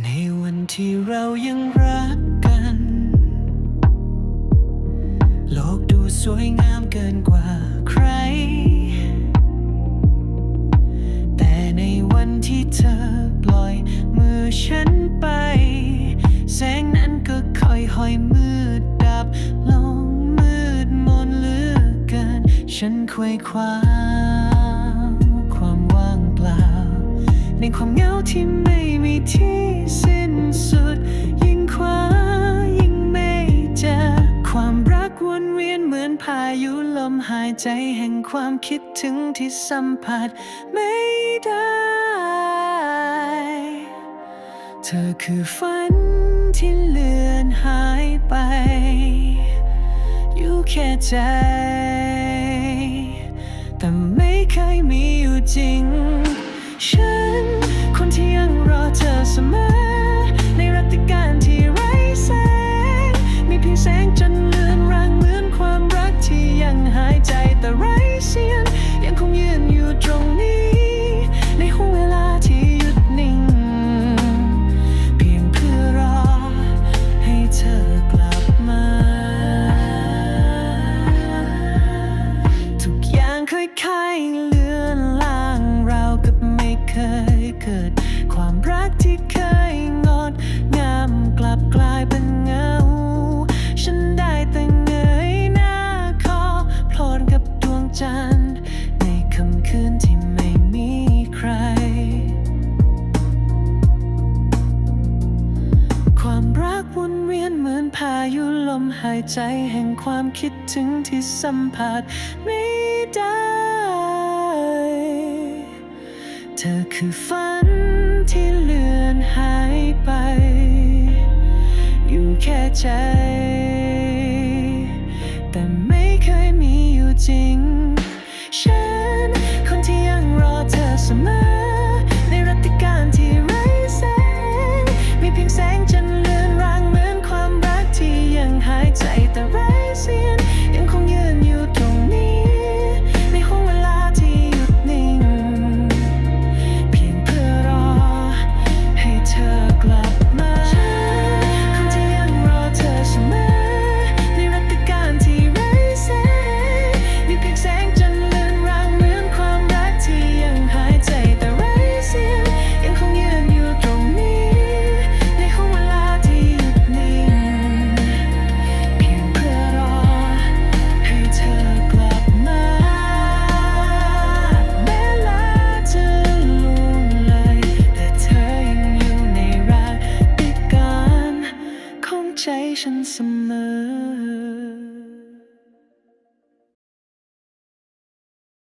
ในวันที่เรายังรักกัน โลกดูสวยงามเกินกว่าใคร แต่ในวันที่เธอปล่อยมือฉันไป แสงนั้นก็ค่อยๆมืดดับลงมืดมนเหลือเกิน ฉันควยคว้า ในความเหงาที่ไม่มีที่สิ้นสุด ยิ่งคว้ายิ่งไม่เจอ ความรักวนเวียนเหมือนพายุลมหายใจแห่งความคิดถึงที่สัมผัสไม่ได้ เธอคือฝันที่เลือนหายไป อยู่แค่ใจ แต่ไม่เคยมีอยู่จริง ฉัน อ จันทร์ในค่ำคืนที่ไม่มีใคร ความรักวนเวียนเหมือนพายุลมหายใจแห่งความคิดถึงที่สัมผัสไม่ได้ เธอคือฝันที่เลือนหายไป อยู่แค่ใจ แต่ไม่เคยมีอยู่จริง เสมอ